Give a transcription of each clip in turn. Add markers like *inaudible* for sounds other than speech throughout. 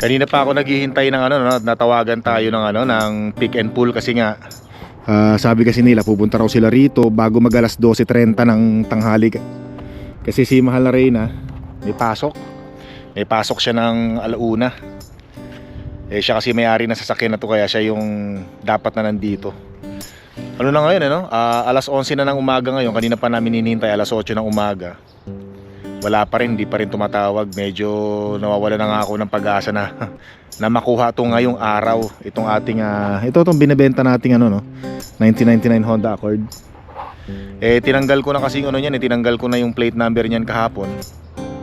Kanina pa ako naghihintay ng ano, no, natawagan tayo ng ano, ng pick and pull kasi nga ah, sabi kasi nila pupunta raw sila rito bago mag alas 12.30 ng tanghali. Kasi si Mahal na Reyna may pasok. May pasok siya ng alauna. Eh siya kasi may-ari ng sasakyan na to kaya siya yung dapat na nandito. Ano na ngayon, ano? Ah, alas 11 na ng umaga ngayon. Kanina pa namin hinihintay alas 8 ng umaga. Wala pa rin, hindi pa rin tumatawag. Medyo nawawala na nga ako ng pag-asa na na makuha to ngayong araw. Itong ating ah, ito tong binebenta nating ano no. 1999 Honda Accord. Eh tinanggal ko na kasi yung ano niyan, eh, tinanggal ko na yung plate number niyan kahapon.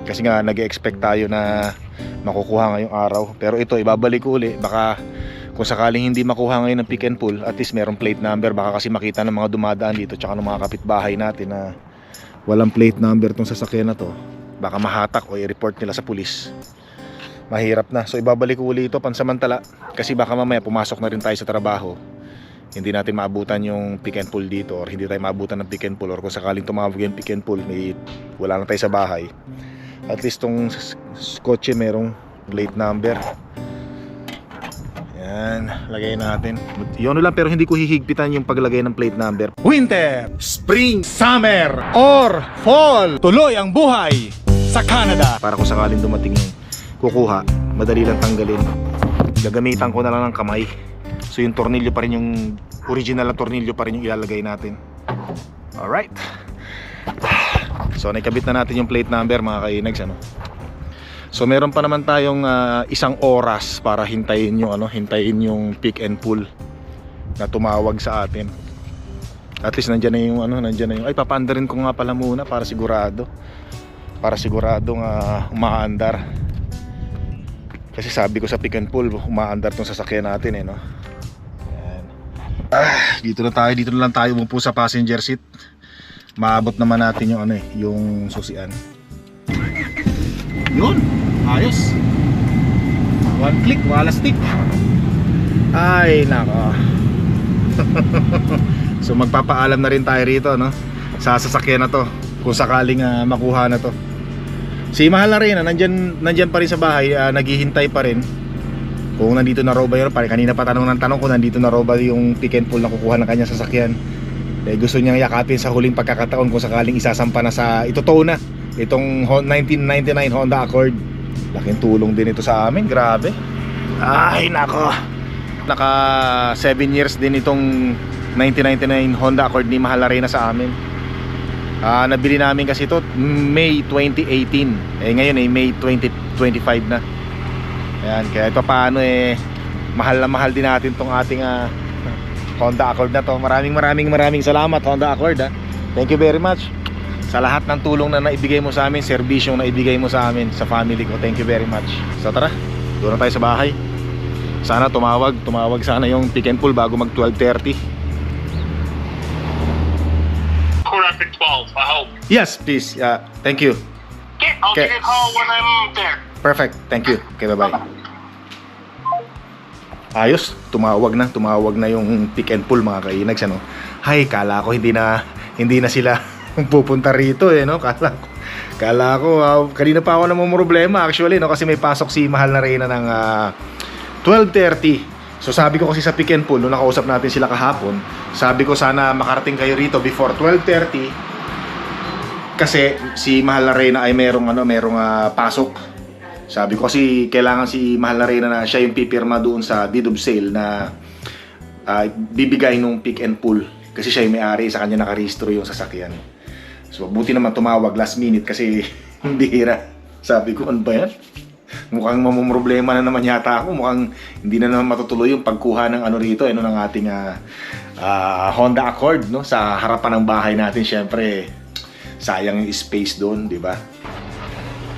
Kasi nga nag-expect tayo na makukuha ngayong araw. Pero ito ibabalik ko uli baka kung sakaling hindi makuha ngayon ng pick and pull, at least merong plate number. Baka kasi makita ng mga dumadaan dito tsaka ng mga kapitbahay natin na walang plate number tong sasakyan na to. Baka mahatak o i-report nila sa pulis. Mahirap na. So ibabalik ko uli ito pansamantala. Kasi baka mamaya pumasok na rin tayo sa trabaho. Hindi natin maabutan yung pick and pull dito or hindi tayo maabutan ng pick and pull or kung sakaling tumawag yung pick and pull, may, wala na tayo sa bahay. At least tong kotse merong plate number. Yan, lagay natin. Yun lang pero hindi ko hihigpitan yung paglagay ng plate number. Winter, spring, summer, or fall. Tuloy ang buhay sa Canada. Para kung sakaling dumating yung kukuha, madali lang tanggalin. Gagamitan ko na lang ng kamay. So yung tornilyo pa rin yung original na tornilyo pa rin yung ilalagay natin. Alright. So nakabit na natin yung plate number mga kainags ano. So meron pa naman tayong ah, isang oras para hintayin yung ano, hintayin yung pick and pull na tumawag sa atin. At least nandiyan na yung ano, nandiyan na yung ay papaandarin ko nga pala muna para sigurado. Para siguradong uh, umaandar. Kasi sabi ko sa pick and pull, umaandar tong sasakyan natin eh no. Ayan. Ah, dito na tayo, dito na lang tayo umupo sa passenger seat. Maabot naman natin yung ano eh, yung susian. Yun, ayos. One click, wala stick. Ay, nako. *laughs* so magpapaalam na rin tayo rito, no? Sa sasakyan na to, kung sakaling ah, makuha na to. Si Mahal na rin, ah, nandyan, nandyan pa rin sa bahay, ah, naghihintay pa rin. Kung nandito na raw ba yun, pare, kanina pa tanong ng tanong kung nandito na raw yung pick and pull na kukuha ng kanyang sasakyan. Eh, gusto niyang yakapin sa huling pagkakataon kung sakaling isasampa na sa ito to na itong Hon- 1999 Honda Accord. Laking tulong din ito sa amin grabe. Ay nako. Naka 7 years din itong 1999 Honda Accord. Ni Mahal Arena sa amin. Ah, nabili namin kasi ito May 2018 eh ngayon eh May 2025 na. Ayan, kaya ito paano eh mahal na mahal din natin tong ating ah, Honda Accord na to. Maraming maraming maraming salamat Honda Accord ha. Thank you very much sa lahat ng tulong na naibigay mo sa amin, serbisyong naibigay mo sa amin, sa family ko. Thank you very much. So tara, doon na tayo sa bahay. Sana tumawag, tumawag sana yung pick and pull bago mag 12.30. Correct at 12, I hope. Yes, please. Yeah, thank you. Okay, I'll Okay. give you a call when I'm there. Perfect. Thank you. Okay, bye-bye. Ayos, tumawag na, tumawag na yung pick and pull mga kainags ano. Hay, kala ko hindi na hindi na sila pupunta rito eh no. Kala ko kala ko ah, kanina pa ako namang problema actually no kasi may pasok si Mahal na Reyna ng ah, 12:30. So sabi ko kasi sa pick and pull nung nakausap natin sila kahapon, sabi ko sana makarating kayo rito before 12:30 kasi si Mahal na Reyna ay merong ano, merong ah, pasok sabi ko kasi kailangan si Mahal na Reyna na siya yung pipirma doon sa deed of sale na ah, bibigay nung pick and pull. Kasi siya yung may-ari, sa kanya nakarehistro yung sasakyan. So buti naman tumawag last minute kasi *laughs* hindi hira. Sabi ko, ano ba yan? Mukhang mamumroblema na naman yata ako. Mukhang hindi na naman matutuloy yung pagkuha ng ano rito, ano ng ating ah, ah, Honda Accord, no? Sa harapan ng bahay natin, syempre, sayang yung space doon, di ba?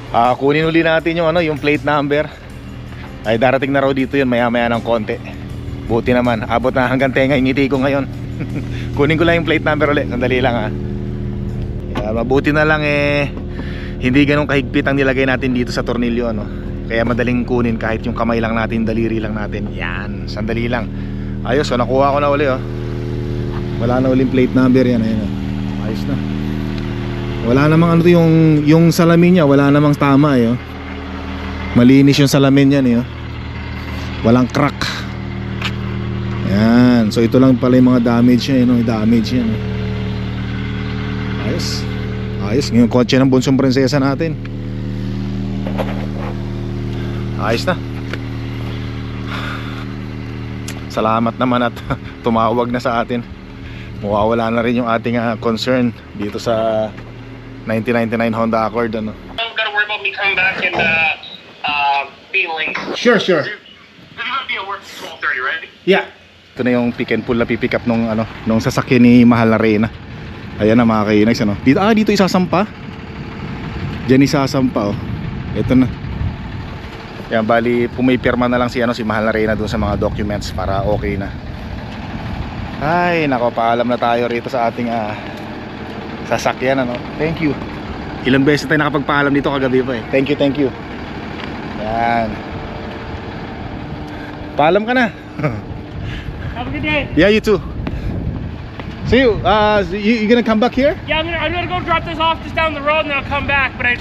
Ah, kunin uli natin yung ano, yung plate number. Ay darating na raw dito 'yun maya-maya ng konti. Buti naman, abot na hanggang tenga yung ngiti ko ngayon. *laughs* kunin ko lang yung plate number ulit, sandali lang ah. Yeah, mabuti na lang eh hindi ganun kahigpit ang nilagay natin dito sa tornilyo ano. Kaya madaling kunin kahit yung kamay lang natin, daliri lang natin. Yan, sandali lang. Ayos, so nakuha ko na uli oh. Wala na uling plate number yan, ayun oh. Ayos na. Wala namang ano to yung yung salamin niya, wala namang tama eh. Oh. Malinis yung salamin yan eh. oh. Walang crack. Yan. So ito lang pala yung mga damage niya. Yung damage yan. oh. Ayos. Ayos. Yung kotse ng bunsong prinsesa natin. Ayos na. Salamat naman at *laughs* tumawag na sa atin. Mawawala na rin yung ating ah, concern dito sa 1999 Honda Accord ano. Don't gotta worry about me coming back and uh, uh, being late. Sure, sure. You're gonna be at work at 12:30, right? Yeah. Ito na yung pick and pull na pipick up nung ano, nung sasakyan ni Mahal na Reyna. Ayan na mga kainags ano. Dito ah dito isasampa. Diyan isasampa oh. Ito na. Yan bali pumipirma na lang si ano si Mahal na Reyna doon sa mga documents para okay na. Ay, nako paalam na tayo rito sa ating ah, sasakyan ano. Thank you. Ilang beses tayo nakapagpaalam dito kagabi pa eh. Thank you, thank you. Yan. Paalam ka na. *laughs* Have a good day. Yeah, you too. See you. Uh, you, you gonna come back here? Yeah, I'm gonna, I'm gonna go drop this off just down the road and then I'll come back. But I,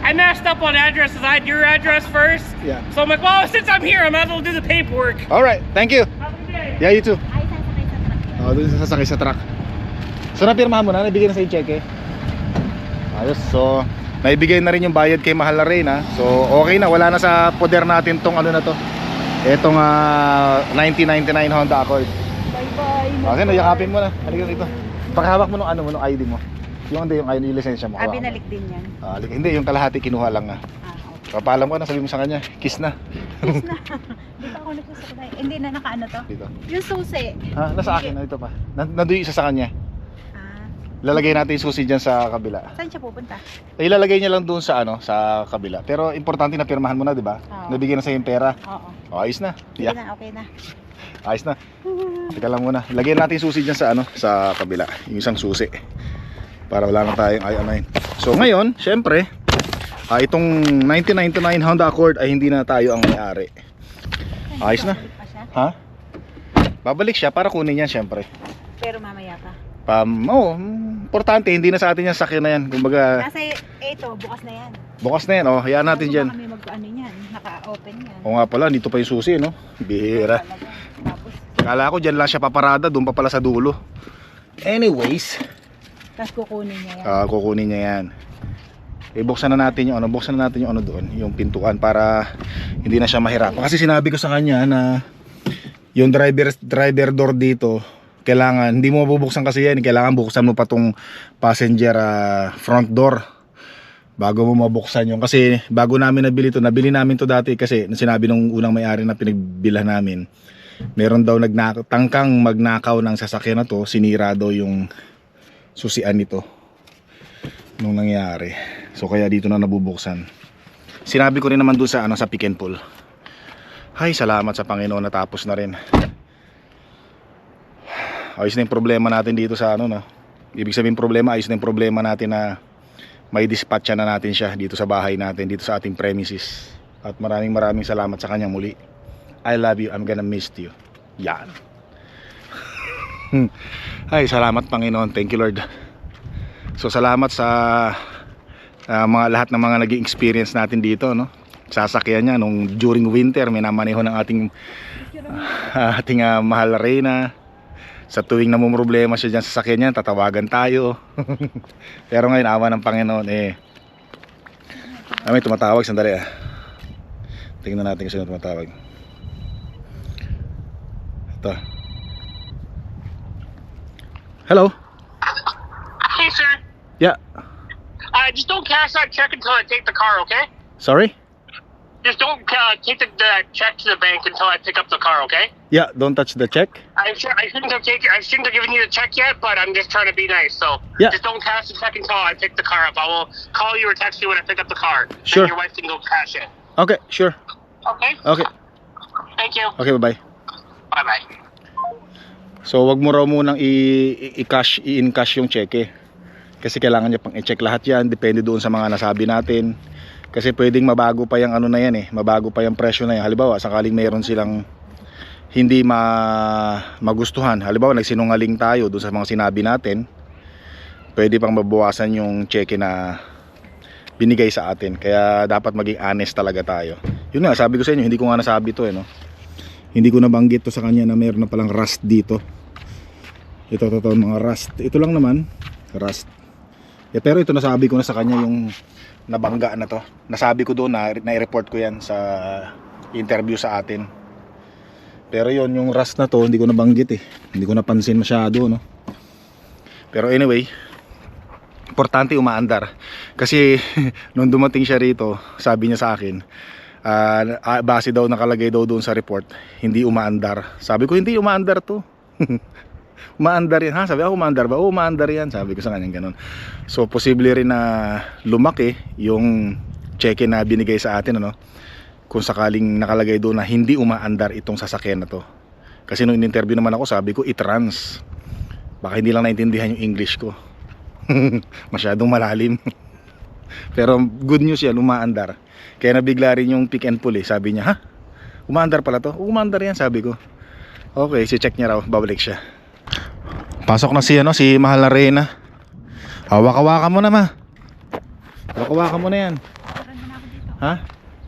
I messed up on addresses. I had your address first. Yeah. So I'm like, well, since I'm here, I might as well do the paperwork. All right. Thank you. Have a good day. Yeah, you too. Ay, sasakay sa truck yun. Oh, doon sa sasakay sa truck. So napirmahan mo na, nabigay na sa cheque. Ayos. So naibigay na rin yung bayad kay Mahal na Reyna. So okay na, wala na sa poder natin tong ano na to. Etong ah, 1999 Honda Accord. Okay, yakapin mo na. Halika dito. Pakihawak mo nung ano mo, nung ID mo. Yung hindi, yung yung lisensya mo. Ah, hawak mo. binalik din yan. Ah, halika. hindi, yung kalahati kinuha lang nga. Ah, okay. Papalam ko na, sabi mo sa kanya, kiss na. Please na. *laughs* Di pa ako nagsasakay. Hindi na nakaano to. Dito. Yung susi. Ha, nasa akin na ito pa. Nan- yung isa sa kanya. Ah, Lalagay natin yung susi dyan sa kabila. saan siya pupunta? Eh, ilalagay niya lang doon sa ano, sa kabila. Pero importante na pirmahan mo na, 'di ba? Oo. Nabigyan na sa yung pera. Oo. O, ayos na. Sige Yeah, na, okay na. Ayos na. Teka lang muna. Lagyan natin yung susi dyan sa ano, sa kabila. Yung isang susi. Para wala na tayong ay ano yun. So ngayon, syempre, ah, itong 1999 Honda Accord ay hindi na tayo ang may-ari. Ayos na. Ha? Babalik siya para kunin yan syempre. Pero mamaya pa. Pam, oh, importante hindi na sa atin yung sakyan na yan. Kumbaga, Nasa ito, bukas na yan. bukas na yan, oh. Hayaan natin Bago diyan. pa kami mag-ano yan. Naka-open yan. O nga pala, dito pa yung susi, no? Bihira. Kala ko dyan lang siya paparada, doon pa pala sa dulo. Anyways, tapos kukunin niya yan. ah, kukunin niya yan. Eh, buksan na natin yung ano, buksan na natin yung ano doon, yung pintuan para hindi na siya mahirapan. Kasi sinabi ko sa kanya na yung driver driver door dito, kailangan hindi mo mabubuksan kasi yan, kailangan buksan mo pa tong passenger ah, front door bago mo mabuksan yung kasi bago namin nabili to nabili namin to dati kasi sinabi nung unang may-ari na pinagbilhan namin meron daw nagtangkang magnakaw ng sasakyan na to sinira daw yung susian nito nung nangyari. So kaya dito na nabubuksan. Sinabi ko rin naman doon sa ano sa pick and pull. Ay salamat sa Panginoon natapos na rin. Ayos na yung problema natin dito sa ano na ibig sabihin problema ayos na yung problema natin na may dispatcha na natin siya dito sa bahay natin dito sa ating premises. At maraming maraming salamat sa kanya muli I love you, I'm gonna miss you. Yan. Ay salamat Panginoon. Thank you Lord. So salamat sa ah, mga lahat ng mga naging experience natin dito no? Sasakyan niya nung during winter may namaneho ng ating ah, ating ah, mahal na Reyna. Sa tuwing namumroblema siya dyan sa sakyan niya tatawagan tayo. *laughs* Pero ngayon awa ng Panginoon eh. May tumatawag. Sandali ah. Tingnan natin kung sino tumatawag ito hello Hey, sir. yeah Uh, just don't cash that check until I take the car, okay? sorry Just don't uh, take the, the check to the bank until I pick up the car, okay? yeah don't touch the check I, sh- I shouldn't have taken. I shouldn't have given you the check yet, but I'm just trying to be nice. So Yeah. just don't cash the check until I pick the car up. I will call you or text you when I pick up the car. Sure. And your wife can go cash it. okay sure Okay. okay Thank you. okay bye bye Bye. So wag mo raw munang i-cash, i-encash yung cheque. Kasi kailangan niya pang i-check lahat yan, depende doon sa mga nasabi natin. Kasi pwedeng mabago pa yung ano na yan eh, mabago pa yung presyo na yan. Halimbawa, sakaling mayroon silang hindi ma magustuhan. Halimbawa, nagsinungaling tayo doon sa mga sinabi natin. Pwede pang mabawasan yung cheque na binigay sa atin. Kaya dapat maging honest talaga tayo. Yun nga, sabi ko sa inyo, hindi ko nga nasabi to eh, no? Hindi ko nabanggit to sa kanya na meron na palang rust dito. Ito, totoo mga rust. Ito lang naman, rust. Eh, pero ito nasabi ko na sa kanya yung nabangga na to. Nasabi ko doon na na-report ko yan sa interview sa atin. Pero yon yung rust na to, hindi ko nabanggit eh. Hindi ko napansin masyado, no? Pero anyway, importante umaandar. Kasi *laughs* nung dumating siya rito, sabi niya sa akin, ah, ah, base daw nakalagay daw doon sa report, hindi umaandar. Sabi ko, hindi umaandar to. *laughs* umaandar yan. Ha? Sabi ako, umaandar ba? Oo, umaandar yan. Sabi ko sa kanya ganun. So, posible rin na lumaki yung cheque na binigay sa atin, ano? Kung sakaling nakalagay doon na hindi umaandar itong sasakyan na to. Kasi nung in-interview naman ako, sabi ko, i-trans. Baka hindi lang naintindihan yung English ko. *laughs* Masyadong malalim. *laughs* Pero good news yan, umaandar. Kaya nabigla rin yung pick and pull eh. Sabi niya, ha? Umaandar pala to? Umaandar yan, sabi ko. Okay, si check niya raw, babalik siya. Pasok na si ano, si Mahal na Reyna. Hawak-hawakan mo na ma. Hawak-hawakan mo na yan. Ha?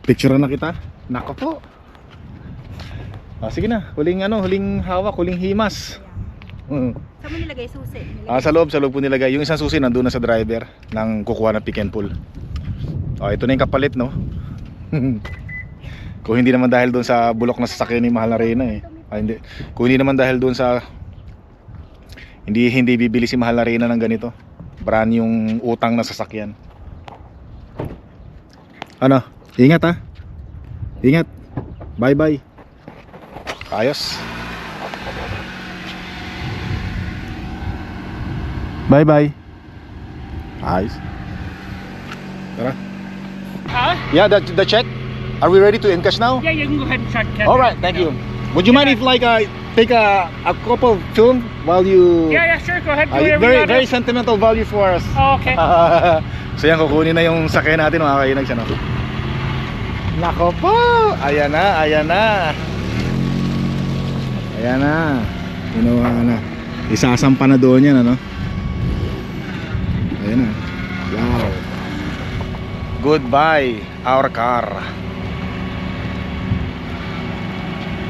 Picture na kita? Nako po. Ah, sige na, huling ano, huling hawak, huling himas. Mm. Saan mo nilagay susi? Nilagay. Ah, sa loob, sa loob po nilagay. Yung isang susi nandun na sa driver ng kukuha ng pick and pull. Oh, ito na yung kapalit, no? *laughs* Kung hindi naman dahil doon sa bulok na sasakyan ni Mahal na Reyna eh. Ah, hindi. Kung hindi naman dahil doon sa hindi hindi bibili si Mahal na Reyna ng ganito. Brand yung utang na sasakyan. Ano? Ingat ha. Ingat. Bye bye. Ayos. Bye bye. Ayos. Tara. Huh? Yeah, the, the check. Are we ready to encash now? Yeah, you can go ahead and check. All right, thank you. Would you mind if like I take a, a couple film while you Yeah, yeah, sure. Go ahead. Do Uh, very very sentimental value for us. Oh, okay. *laughs* so yan, kukunin na yung sakyan natin mga kainags ano. Nako po! Ayan na, ayan na. Ayan na. Ginawa na. Isasampa na doon yan ano. Ayan na. Wow. Goodbye, our car.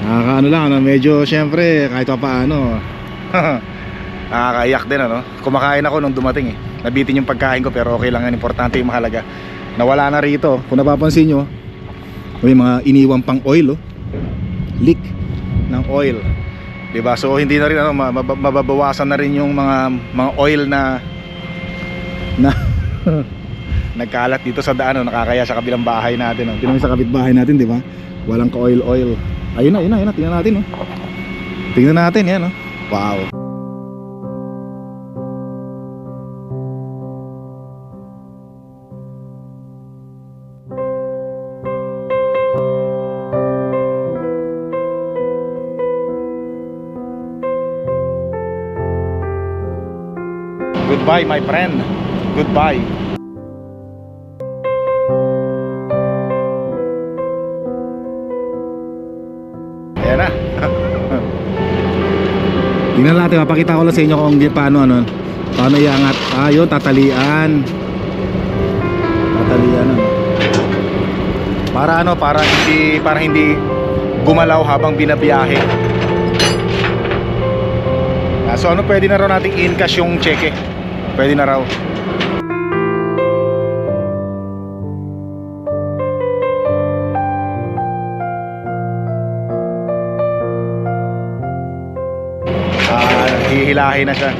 Nakakaano lang, ano, medyo syempre kahit pa paano. *laughs* Nakakaiyak din ano. Kumakain ako nung dumating eh. Nabitin yung pagkain ko pero okay lang yan. Importante yung mahalaga. Nawala na rito. Kung napapansin nyo, may mga iniwang pang oil oh. Leak ng oil. 'Di ba? So hindi na rin ano mab- mababawasan na rin yung mga mga oil na na *laughs* nagkalat dito sa daan, oh, nakakaya sa kabilang bahay natin. Oh. Tingnan sa kapitbahay natin, di ba? Walang ka-oil-oil. Ayun na, ayun na, ayun na. Tingnan natin, oh. Tingnan natin, yan, oh. Wow. Goodbye, my friend. Goodbye. *laughs* Tingnan natin, mapakita ko lang sa inyo kung paano ano, paano iangat. Ah, yun, tatalian. Tatalian ano. Para ano, para hindi para hindi gumalaw habang binabiyahe. Ah, so ano pwede na raw nating in-cash yung cheque? Pwede na raw. Hihilahin na siya.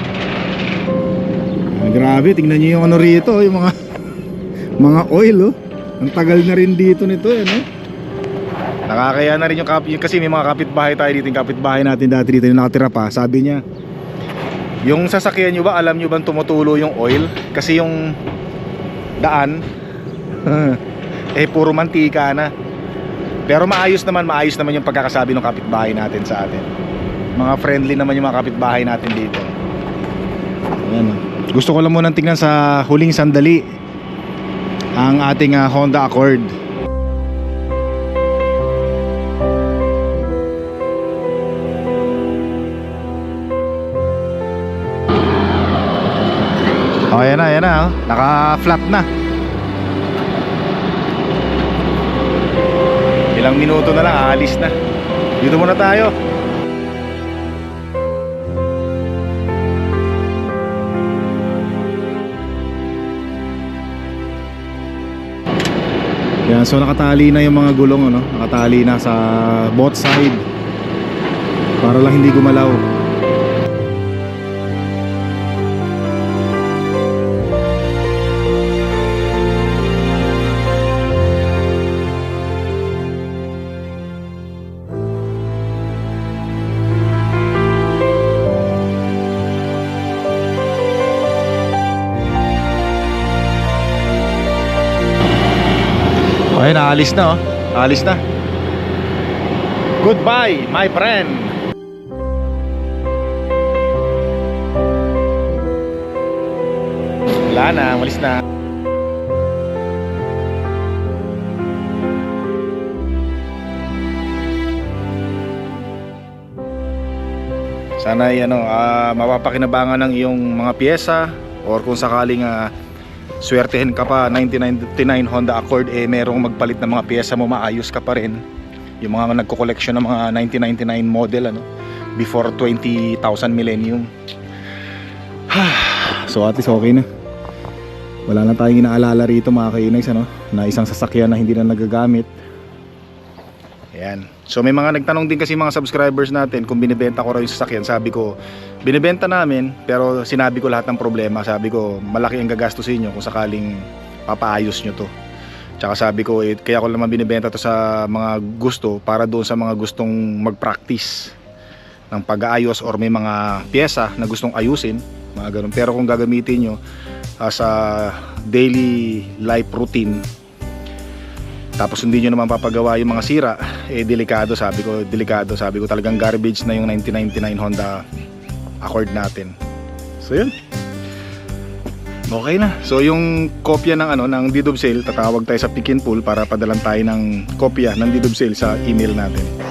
Ah, grabe, tingnan niyo yung ano rito, yung mga mga oil oh. Ang tagal na rin dito nito eh, no? Nakakaya na rin yung kapit kasi may mga kapitbahay tayo dito, yung kapitbahay natin dati dito yung nakatira pa. Sabi niya, yung sasakyan nyo ba, alam nyo bang tumutulo yung oil? Kasi yung daan, *laughs* eh puro mantika na. Pero maayos naman, maayos naman yung pagkakasabi ng kapitbahay natin sa atin mga friendly naman yung mga kapitbahay natin dito Ayan. gusto ko lang munang tingnan sa huling sandali ang ating uh, Honda Accord Oh, ayan na, ayan na. Oh. Naka-flat na. Ilang minuto na lang, aalis na. Dito muna tayo. Yan, so nakatali na yung mga gulong ano, nakatali na sa both side. Para lang hindi gumalaw. Okay, naalis na oh. Naalis na. Goodbye, my friend. Wala na, malis na. Sana ay ano, ah, mapapakinabangan ng iyong mga piyesa or kung sakaling ah, swertehin ka pa 1999 Honda Accord eh merong magpalit ng mga piyesa mo maayos ka pa rin. Yung mga nagko-collection ng mga 1999 model ano before 20,000 millennium. *sighs* So at least okay na. Wala na tayong inaalala rito mga kainags ano na isang sasakyan na hindi na nagagamit Ayan. So may mga nagtanong din kasi mga subscribers natin kung binibenta ko raw yung sasakyan. Sabi ko, binibenta namin pero sinabi ko lahat ng problema. Sabi ko, malaki ang gagastusin nyo kung sakaling papaayos nyo to. Tsaka sabi ko, eh, kaya ko naman binibenta to sa mga gusto para doon sa mga gustong mag-practice ng pag-aayos or may mga pyesa na gustong ayusin. Mga ganun. Pero kung gagamitin nyo as a daily life routine, tapos hindi nyo naman papagawa yung mga sira eh delikado sabi ko delikado. Sabi ko talagang garbage na yung 1999 Honda Accord natin. So yun. Okay na. So yung kopya ng ano ng deed of sale tatawag tayo sa pick and pull para padalan tayo ng kopya ng deed of sale sa email natin